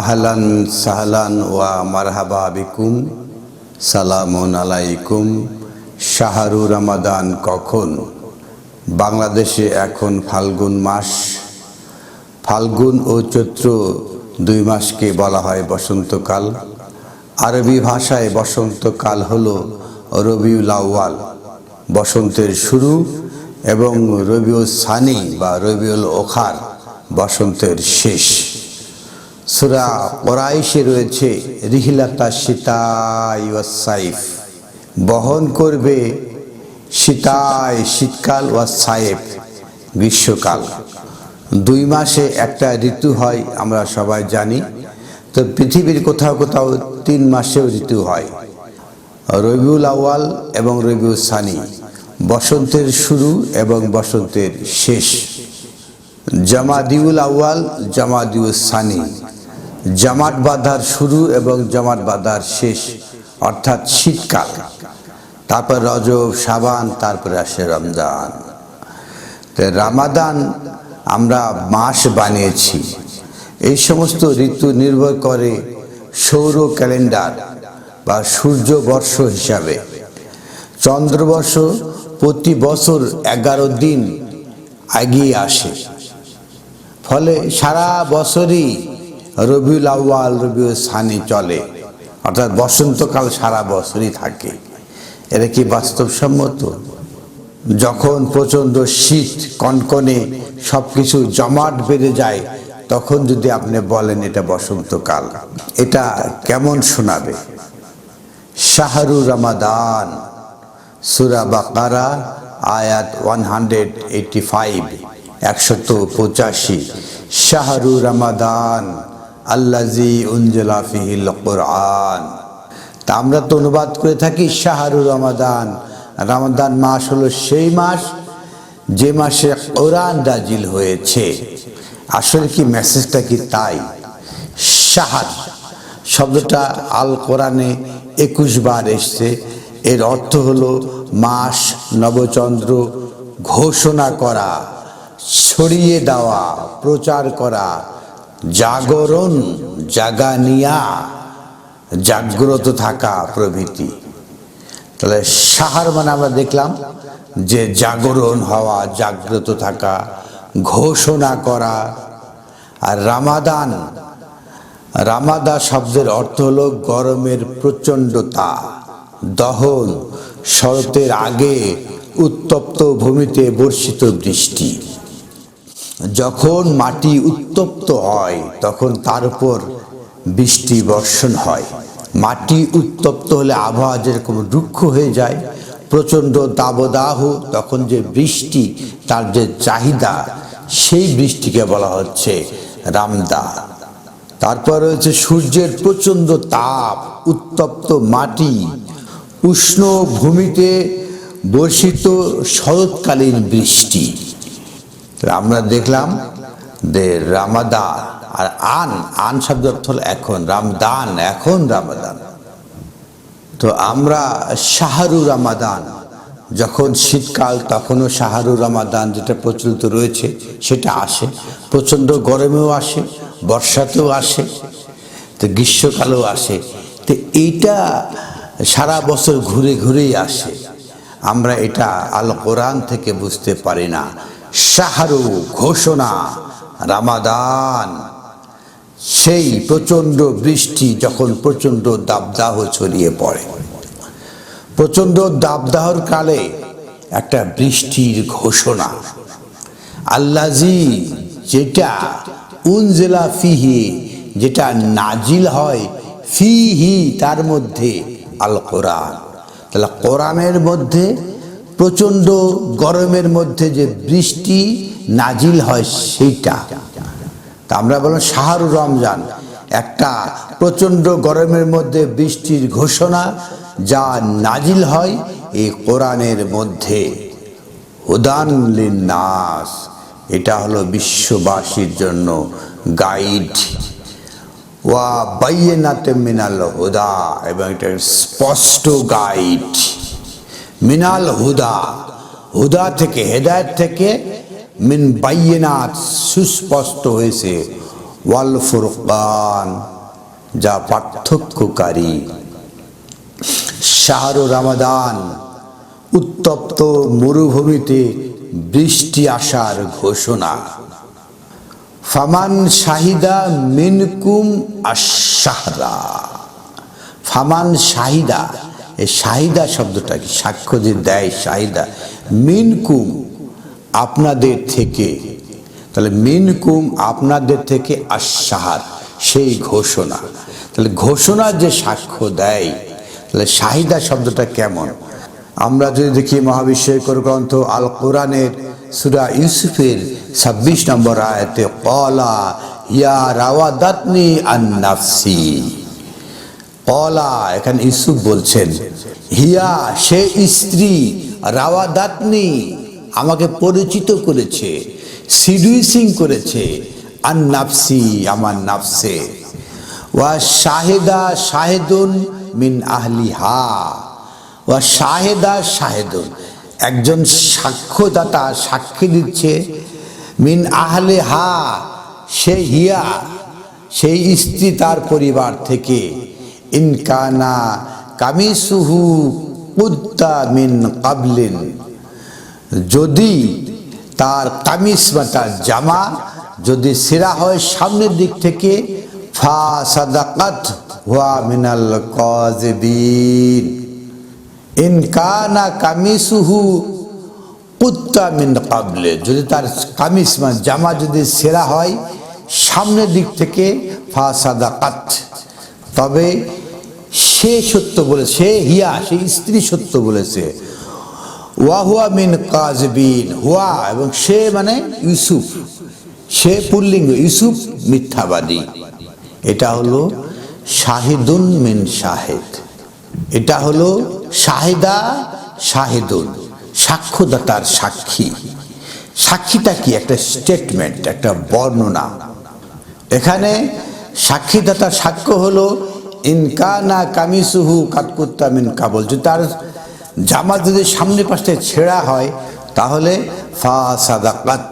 আহলান সাহলান ওয়া মারহাবা বিকুম। সালামুন আলাইকুম। শাহরু রমাদান কখন? বাংলাদেশে এখন ফাল্গুন মাস। ফাল্গুন ও চৈত্র দুই মাসকে বলা হয় বসন্তকাল। আরবি ভাষায় বসন্তকাল হল রবিউল আউয়াল, বসন্তের শুরু এবং রবিউল সানি বা রবিউল ওখার, বসন্তের শেষ। সুরা ওরাইশে রয়েছে, রিহিলাতা সীতাই সাইফ। বহন করবে শীতায় শীতকাল ওয়া সাইফ, গ্রীষ্মকাল। দুই মাসে একটা ঋতু হয়, আমরা সবাই জানি। তো পৃথিবীর কোথাও কোথাও তিন মাসেও ঋতু হয়। রবিউল আওয়াল এবং রবিউল সানি, বসন্তের শুরু এবং বসন্তের শেষ। জামাদিউল আউয়াল, জামাদিউল সানি। জামাত বাঁধার শুরু এবং জামাত বাঁধার শেষ, অর্থাৎ শীতকাল। তারপর রজব সাবান তারপরে আসে রমজান। রামাদান আমরা মাস বানিয়েছি। এই সমস্ত ঋতু নির্ভর করে সৌর ক্যালেন্ডার বা সূর্য বর্ষ হিসাবে। চন্দ্রবর্ষ প্রতি বছর এগারো দিন এগিয়ে আসে। ফলে সারা বছরই রবিউল আউয়াল, রবিউল সানি চলে। অর্থাৎ বসন্তকাল সারা বছরই থাকে। এটা কি বাস্তবসম্মত? যখন প্রচণ্ড শীত, কনকনে সব কিছু জমাট বেড়ে যায়, তখন যদি আপনি বলেন এটা বসন্তকাল, এটা কেমন শোনাবে? শাহরু রমাদান, সুরা বাকারা, আয়াত ওয়ান হান্ড্রেড এইটি ফাইভ, একশত পঁচাশি, শাহরু রমাদান। আল্লাজি উঞ্জলা ফিহিল কোরআন। তা আমরা তো অনুবাদ করে থাকি শাহরু রমাদান। রমাদান মাস হলো সেই মাস, যে মাসে কোরআন দাজিল হয়েছে। আসলে কি মেসেজটা কি তাই? শাহাদ শব্দটা আল কোরআনে একুশ বার এসছে। এর অর্থ হলো মাস নবচন্দ্র ঘোষণা করা, ছড়িয়ে দেওয়া, প্রচার করা। জাগরণ জাগানিয়া, জাগ্রত থাকা প্রভৃতি। তাহলে সাহার মানে আমরা দেখলাম যে জাগরণ হওয়া, জাগ্রত থাকা, ঘোষণা করা আর রামাদান। রামাদা শব্দের অর্থ হলো গরমের প্রচণ্ডতা, দহন, শরতের আগে উত্তপ্ত ভূমিতে বর্ষিত বৃষ্টি। যখন মাটি উত্তপ্ত হয়, তখন তার উপর বৃষ্টি বর্ষণ হয়। মাটি উত্তপ্ত হলে আবহাওয়া যেরকম রুক্ষ হয়ে যায়, প্রচণ্ড দাবদাহ, তখন যে বৃষ্টি, তার যে চাহিদা, সেই বৃষ্টিকে বলা হচ্ছে রামদা। তারপর রয়েছে সূর্যের প্রচণ্ড তাপ, উত্তপ্ত মাটি, উষ্ণ ভূমিতে বর্ষিত শরৎকালীন বৃষ্টি। আমরা দেখলাম যে রামাদা আর আন আন শব্দ অর্থ হল এখন, রামদান, এখন রামাদান। তো আমরা শাহরু রামাদান, যখন শীতকাল তখনও শাহরু রামাদান যেটা প্রচলিত রয়েছে, সেটা আসে। প্রচণ্ড গরমেও আসে, বর্ষাতেও আসে, তো গ্রীষ্মকালেও আসে। তো এইটা সারা বছর ঘুরে ঘুরেই আসে। আমরা এটা আল কোরআন থেকে বুঝতে পারি না। শাহরু ঘোষণা, রামাদান। সেই প্রচণ্ড বৃষ্টি যখন প্রচণ্ড দাবদাহ ছড়িয়ে পড়ে। প্রচণ্ড দাবদাহর কালে একটা বৃষ্টির ঘোষণা। আল্লাজি যেটা উনজেলা ফিহি, যেটা নাজিল হয় ফিহি, তার মধ্যে আল কোরআন তাহলে কোরআনের মধ্যে প্রচণ্ড গরমের মধ্যে যে বৃষ্টি নাজিল হয় সেইটা। তা আমরা বললাম শাহরু রমজান। একটা প্রচণ্ড গরমের মধ্যে বৃষ্টির ঘোষণা যা নাজিল হয় এই কোরআনের মধ্যে। হুদান নাস এটা হলো বিশ্ববাসীর জন্য গাইড। ওয়া বাইয়ে বাইয়েনাতে মিনাল হুদা, এবং এটা স্পষ্ট গাইড। মিনাল হুদা হুদা থেকে হেদায়ত থেকে মিন বাইয়েনাত সুস্পষ্ট হয়েছে। ওয়াল ফুরকান, যা পার্থক্যকারী। শাহরু রামাদান, উত্তপ্ত মরুভূমিতে বৃষ্টি আসার ঘোষণা। ফামান শাহিদা মিনকুম আশাহরা ফামান শাহিদা এই শাহিদা শব্দটা কি? সাক্ষ্য যে দেয় শাহিদা মিনকুম আপনাদের থেকে। তাহলে মিনকুম আপনাদের থেকে আশাহার সেই ঘোষণা। তাহলে ঘোষণা যে সাক্ষ্য দেয়, তাহলে শাহিদা শব্দটা কেমন? আমরা যদি দেখি মহাবিশ্বের গ্রন্থ আল কোরআনের সুরা ইউসুফের ছাব্বিশ নম্বর আয়াতে কলা ইয়া রাওয়াদাতনি আন নাফসি কলা, এখানে ইউসুফ বলছেন, হিয়া সে স্ত্রী রাওয়াদাতনি আমাকে পরিচিত করেছে, সিডুইসিং করেছে আর নাফসি, আমার নাফসে। ওয়া শাহেদা শাহেদুন মিন আহলিহা। ওয়া শাহেদা শাহেদুন, একজন সাক্ষ্যদাতা সাক্ষী দিচ্ছে, মিন আহলে হা সে হিয়া, সেই স্ত্রী তার পরিবার থেকে। ইনকানা কামিসুহু কুদ্দা মিন কাবলিন। যদি তার কামিজ বা তার জামা যদি সেরা হয় সামনের দিক থেকে, ফা সাদাকাত হুয়া মিনাল কাযিবিন ইন কানা কামিসুহু কুত্তা মিন কাবলে। যদি তার কামিজ মানে জামা যদি সেরা হয় সামনের দিক থেকে, ফা সাদাকাত। তবে সে সত্য বলে সে হিয়া, সে স্ত্রী সত্য বলেছে। ওয়া হুয়া মিন কাজবিন হুয়া, এবং সে মানে ইউসুফ। সে পুল্লিঙ্গ, ইউসুফ মিথ্যাবাদী। এটা হলো শাহিদুন মিন শাহেদ। এটা হলো শাহিদা শাহিদুন, সাক্ষ্যদাতার সাক্ষী। সাক্ষীটা কি? একটা স্টেটমেন্ট একটা বর্ণনা। এখানে সাক্ষীদাতার সাক্ষ্য হলো ইনকানা কামিসুহু কাতকুত্তা মিন কাবল। যদি তার জামা যদি সামনে পাশে ছেঁড়া হয়, তাহলে ফা সাদাকাত,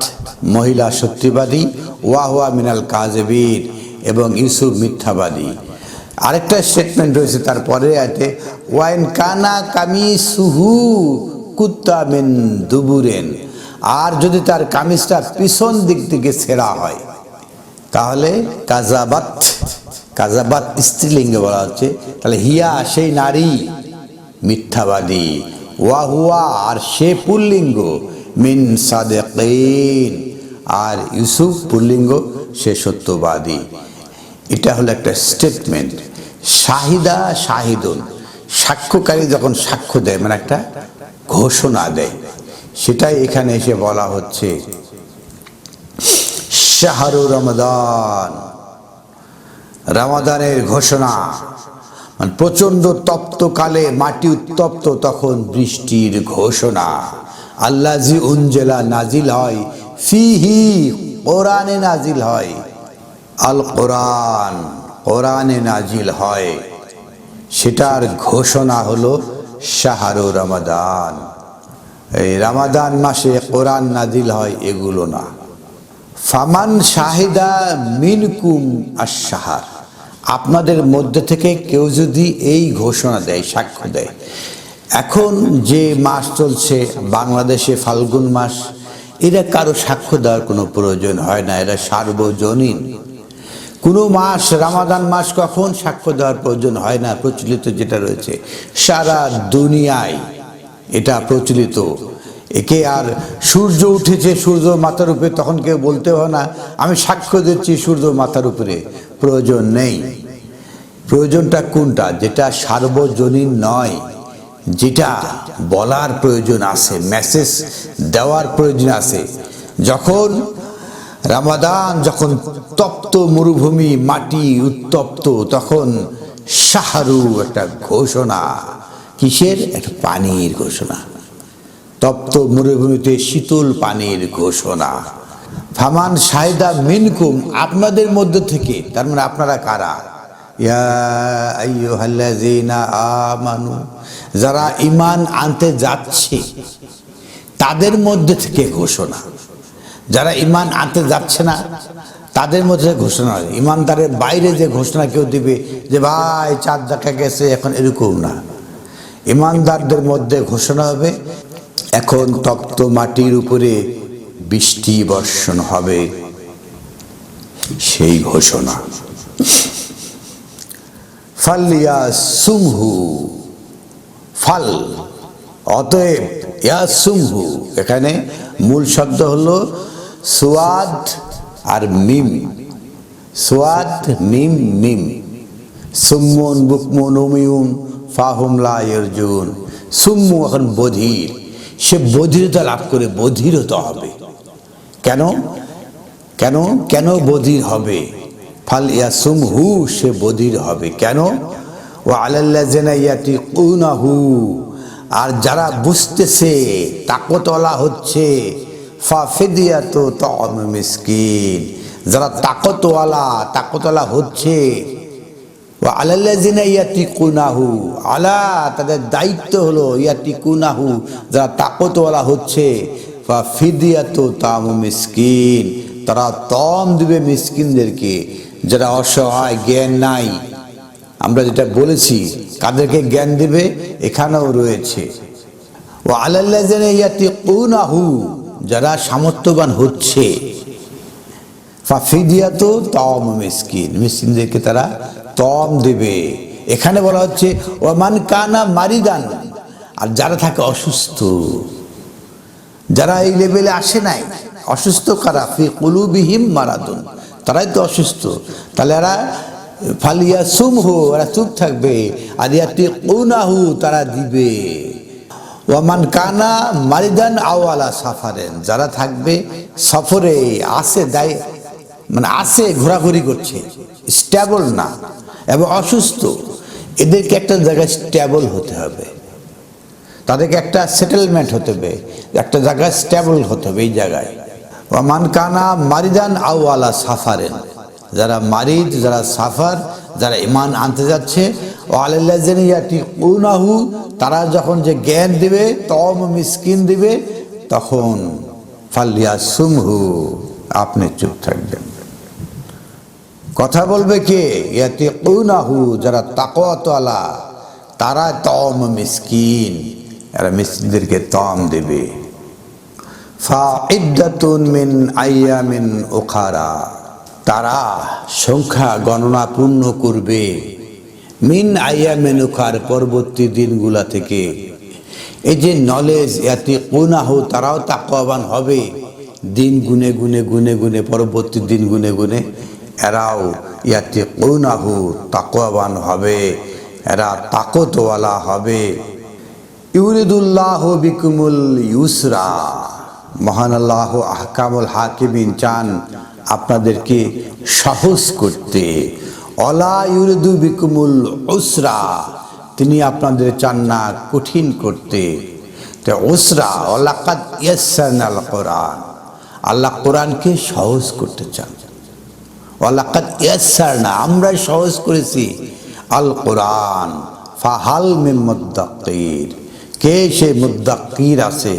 মহিলা সত্যিবাদী ওয়াহুয়া মিনাল কাজেবির এবং ইউসুফ মিথ্যাবাদী। আরেকটা স্টেটমেন্ট রয়েছে তারপরে আছে ওয়াইন কানা কামি সুহু কুত্তা মিন দুবুরেন। আর যদি তার কামিজটা পিছন দিক থেকে ছেঁড়া হয়, তাহলে কাজাবাত কাজাবাত স্ত্রীলিঙ্গে বলা হচ্ছে, তাহলে হিয়া সেই নারী, মিথ্যাবাদী। ওয়া হুয়া আর সে পুল্লিঙ্গ, মিন সাদেকিন। আর ইউসুফ পুল্লিঙ্গ, সে সত্যবাদী। এটা হলো একটা স্টেটমেন্ট শাহিদা শাহিদুন। সাক্ষ্যকারী যখন সাক্ষ্য দেয় মানে একটা ঘোষণা দেয়, সেটাই এখানে এসে বলা হচ্ছে। শাহরু রমদান। রামাদানের ঘোষণা। মানে প্রচণ্ড তপ্তকালে মাটি উত্তপ্ত তখন বৃষ্টির ঘোষণা। আল্লাজি উঞ্জেলা নাজিল হয়, ফিহি কোরআনে নাজিল হয়। আল কোরআন কোরআনে নাজিল হয়। সেটার ঘোষণা হলো শাহরু রমাদান। এই রামাদান মাসে কোরআন নাজিল হয় এগুলো না। ফামান শাহিদা মিনকুম আর আশাহার আপনাদের মধ্যে থেকে কেউ যদি এই ঘোষণা দেয়, সাক্ষ্য দেয়, এখন যে মাস চলছে, বাংলাদেশে ফাল্গুন মাস, এরা কারও সাক্ষ্য দেওয়ার কোনো প্রয়োজন হয় না, এরা সার্বজনীন। কোনো মাস, রামাদান মাস কখন সাক্ষ্য দেওয়ার প্রয়োজন হয় না, প্রচলিত যেটা রয়েছে, সারা দুনিয়ায় এটা প্রচলিত। একে আর সূর্য উঠেছে, সূর্য মাথার উপরে, তখন কেউ বলতে হয় না, আমি সাক্ষ্য দিচ্ছি সূর্য মাথার উপরে। প্রয়োজন নেই। প্রয়োজনটা কোনটা? যেটা সার্বজনীন নয়, যেটা বলার প্রয়োজন আছে মেসেজ দেওয়ার প্রয়োজন আছে। যখন রামাদান, যখন তপ্ত মরুভূমি, মাটি উত্তপ্ত, তখন সাহারু একটা ঘোষণা, কিসের? একটা পানির ঘোষণা। তপ্ত মরুভূমিতে শীতল পানির ঘোষণা। ফামান সাহেদা মিনকুম, আপনাদের মধ্য থেকে, তার মানে আপনারা কারা? আমানু, যারা ইমান আনতে যাচ্ছে, তাদের মধ্যে থেকে ঘোষণা। যারা ইমান আনতে যাচ্ছে না, তাদের মধ্যে ঘোষণা হয়। ইমানদারের বাইরে যে ঘোষণা কেউ দিবে যে, ভাই, চাঁদ দেখা গেছে, এখন এরকম না। ইমানদারদের মধ্যে ঘোষণা হবে এখন তপ্ত মাটির উপরে বৃষ্টি বর্ষণ হবে। সেই ঘোষণা। ফালিয়া সুমহু। ফাল। অতএব ইয়া সুমহু। এখানে মূল শব্দ হলো সোয়াদ আর মিম। সোয়াদ, মিম মিম। সুম্মুন, বুকমন, উমিউন, ফাহুম লা ইয়ারজুন। সুম্মু এখন বধির। সে বধিরতা লাভ করে বধির হতে হবে। কেন? কেন? কেন বধির হবে? ফাল ইয়াসুম হু সে বধির হবে। কেন? ও আলাল্লা জেনা ইয়াতি কুনাহু আর যারা বুঝতেছে তাকতলা হচ্ছে, ফা ফিদিয়াত তম মিসকিন। যারা তাকতওয়ালা তাকতলা হচ্ছে ও আলাল্লা জেনা ইয়াতি কুনাহু আলা তাদের দায়িত্ব হলো ইয়াতি কুনাহু যারা তাকতওয়ালা হচ্ছে। ফা ফিদিয়াত তাম মিসকিন, তারা তম দিবে মিসকিনদেরকে, যারা অসহায়, জ্ঞান নাই। আমরা যেটা বলেছি, কাদেরকে জ্ঞান দিবে? এখানেও রয়েছে। ও কুনাহু যারা সামর্থ্যবান হচ্ছে। ফাফিদিয়াত তম মিসকিন। মিসকিনদেরকে তারা তম দেবে। এখানে বলা হচ্ছে ওমান কানা মারিদান। আর যারা থাকে অসুস্থ, যারা এই লেভেলে আসে নাই, অসুস্থ কারা? ফি কুলুবিহিম মারাদুন। তারাই তো অসুস্থ। তাহলে এরা ফালিয়া সুম হো এরা চুপ থাকবে। আর ইয়াতি কৌনাহু তারা দিবে। ওয়ামান কানা মারিদান আওয়ালা সাফারেন। যারা থাকবে সফরে, আসে দায় মানে আসে ঘোরাঘুরি করছে। স্ট্যাবল না। এবং অসুস্থ। এদেরকে একটা জায়গায় স্ট্যাবল হতে হবে। তাদেরকে একটা সেটেলমেন্ট হতে হবে। একটা জায়গায় স্ট্যাবল হতে হবে এই জায়গায়। ওমান কানা মারিদান আওয়ালা সাফারেন। যারা মারিদ, যারা সাফার, যারা ইমান আনতে যাচ্ছে ও আল্লাহাটি উনাহু তারা যখন যে জ্ঞান দিবে তম মিসকিন দিবে, তখন ফাল্লিয়া সুমহু আপনি চুপ থাকবেন। কথা বলবে কে? ইয়াতি উনাহু যারা তাকওয়াতওয়ালা, তারা তম মিসকিন, এরা মিসকিনদেরকে তম দেবে। ফাইদ্দাতুন মিন আইয়ামিন ওখারা তারা সংখ্যা গণনা পূর্ণ করবে মিন আইয়ামিন ওখার পরবর্তী দিনগুলা থেকে। এই যে নলেজ ইয়াতি কোনাহু তারাও তাকওয়াবান হবে। দিন গুনে গুনে গুনে গুনে, পরবর্তী দিন গুনে গুনে এরাও ইয়াতে কোনাহু তাকওয়াবান হবে, এরা তাকতওয়ালা হবে। ইউরিদুল্লাহ বিকুমুল ইউসরা। মহান আল্লাহ আহকামুল হাকিমিন চান আপনাদেরকে সাহস করতে। অলা ইউরিদু বিকুমুল উসরা, তিনি আপনাদের চান না কঠিন করতে। তো উসরা অলাকাত ইয়াসান আল কোরআন। আল্লাহ কোরআনকে সহজ করতে চান। ইয়াসার না আমরাই সহজ করেছি। আল কোরআন, ফাহাল মে মুদ্দাকির কে সে মুদ্দাকির আছে?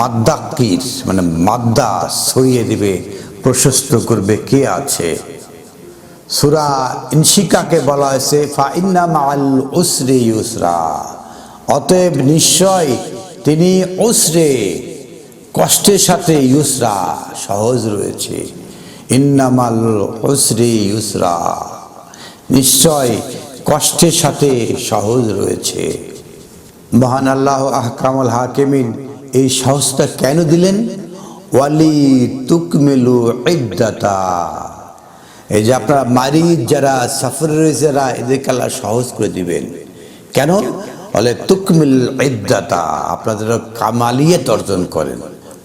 মাদ্দাকির মানে মাদ্দা ছড়িয়ে দিবে, প্রশস্ত করবে কে আছে? সুরা ইনশিকাকে বলা হয়েছে ফাইন্না মাল উসরে ইউসরা। অতএব নিশ্চয় তিনি উসরে, কষ্টের সাথে ইউসরা, সহজ রয়েছে। ইন্নামাল উসরে ইউসরা। নিশ্চয় কষ্টের সাথে সহজ রয়েছে। মহান আল্লাহ আহকামুল হাকিমিন এই সহজটা কেন দিলেন? ওয়ালি তুকমেলু ইদ্দাতা। এই যে আপনারা মারি যারা সাফরে রয়েছে যারা এদেরকে আল্লাহ সহজ করে দিবেন। কেন? বলে তুকমিল ইদ্দাতা আপনাদের কামালিয়ত অর্জন করেন।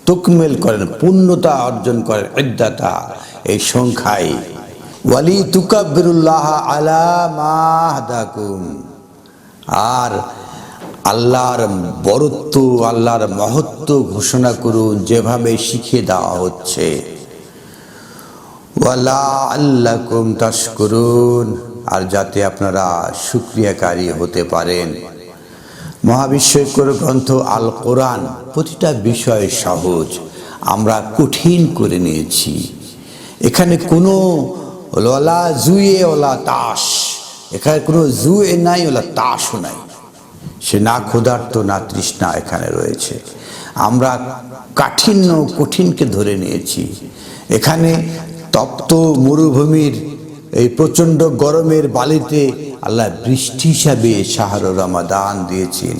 তুকমিল করেন, পূর্ণতা অর্জন করেন ইদ্দাতা এই সংখ্যায় ওয়ালি তুকাবিরুল্লাহ আলা মাহদাকুম আর আল্লাহর বরত্ব, আল্লাহর মহত্ব ঘোষণা করুন, যেভাবে শিখিয়ে দেওয়া হচ্ছে। ওয়ালা আল্লাকুম তাস্করুন আর যাতে আপনারা সুক্রিয়াকারী হতে পারেন। মহাবিশ্বকর গ্রন্থ আল কোরআন প্রতিটা বিষয় সহজ, আমরা কঠিন করে নিয়েছি। এখানে কোনো ললা জুয়ে, ওলা তাস। এখানে কোনো জুয়ে নাই, ওলা তাসও নাই। সে না ক্ষুধার্ত, না তৃষ্ণা এখানে রয়েছে। আমরা কাঠিন্য, কঠিনকে ধরে নিয়েছি। এখানে তপ্ত মরুভূমির এই প্রচণ্ড গরমের বালিতে আল্লাহ বৃষ্টি হিসাবে শাহর রমাদান দিয়েছেন।